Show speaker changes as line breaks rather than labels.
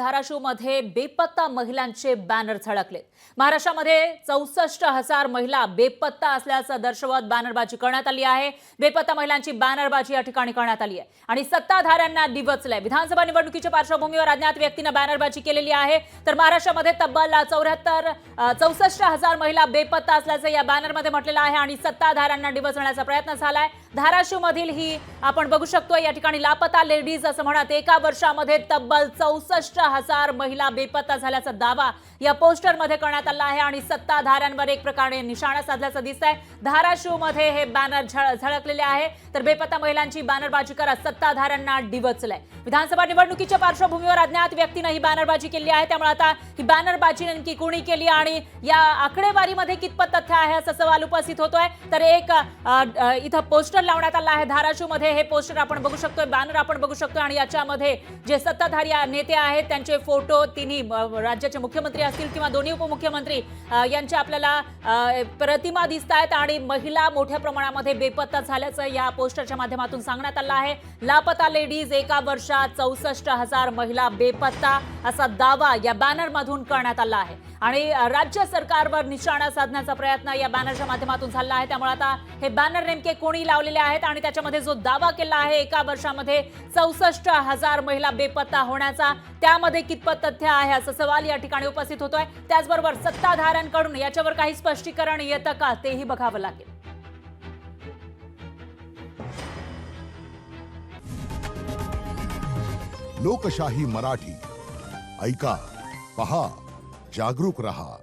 धाराशिवमध्ये बेपत्ता महिलांचे बॅनर झळकले महाराष्ट्रामध्ये चौसष्ट हजार महिला बेपत्ता असल्याचं दर्शवत बॅनरबाजी करण्यात आली आहे. बेपत्ता महिलांची बॅनरबाजी या ठिकाणी करण्यात आली आहे. आणि सत्ताधाऱ्यांना डिवचलंय विधानसभा निवडणुकीच्या पार्श्वभूमीवर अज्ञात व्यक्तीनं बॅनरबाजी केलेली आहे. तर महाराष्ट्रामध्ये तब्बल चौऱ्याहत्तर चौसष्ट हजार महिला बेपत्ता असल्याचं या बॅनरमध्ये म्हटलेलं आहे आणि सत्ताधाऱ्यांना डिवचण्याचा प्रयत्न झालाय. धाराशिवमधील ही आपण बघू शकतो या ठिकाणी लापता लेडीज असं म्हणत एका वर्षामध्ये तब्बल चौसष्ट हजार महिला बेपत्ता झाल्याचा दावा या पोस्टरमध्ये करण्यात आला आहे आणि सत्ताधाऱ्यांवर एक प्रकारे निशाणा साधल्याचं दिसत आहे धाराशिवमध्ये हे बॅनर झळ झळकलेले आहे. तर बेपत्ता महिलांची बॅनरबाजी करत सत्ताधाऱ्यांना डिवचलंय. विधानसभा निवडणुकीच्या पार्श्वभूमीवर अज्ञात व्यक्तीनं ही बॅनरबाजी केली आहे. त्यामुळे आता ही बॅनरबाजी नेमकी कोणी केली आणि या आकडेवारीमध्ये कितपत तथ्य आहे असा सवाल उपस्थित होतोय. तर एक इथं पोस्टर लावण्यात आलं आहे. धाराशिवमध्ये हे पोस्टर आपण बघू शकतोय बॅनर आपण बघू शकतो आणि याच्यामध्ये जे सत्ताधारी नेते आहेत त्यांचे फोटो तिन्ही राज्याचे मुख्यमंत्री असतील किंवा दोन्ही उपमुख्यमंत्री यांच्या आपल्याला प्रतिमा दिसत आहेत आणि महिला मोठ्या प्रमाणामध्ये बेपत्ता झाल्याचं या पोस्टरच्या माध्यमातून सांगण्यात आलं आहे. लापता लेडीज एका वर्षात चौसष्ट हजार महिला बेपत्ता असा दावा या बॅनरमधून करण्यात आला आहे. आणि राज्य सरकारवर निशाणा साधण्याचा प्रयत्न या बॅनरच्या माध्यमातून झाला आहे. त्यामुळे आता हे बॅनर नेमके कोणी लावले लावलेले आहेत आणि त्याच्यामध्ये जो दावा केला आहे एका वर्षामध्ये चौसष्ट हजार महिला बेपत्ता होण्याचा त्यामध्ये कितपत तथ्य आहे असा सवाल या ठिकाणी उपस्थित होतोय. त्याचबरोबर सत्ताधाऱ्यांकडून याच्यावर काही स्पष्टीकरण येतं का तेही बघावं लागेल.
लोकशाही मराठी. ऐका पहा जागरूक रहा.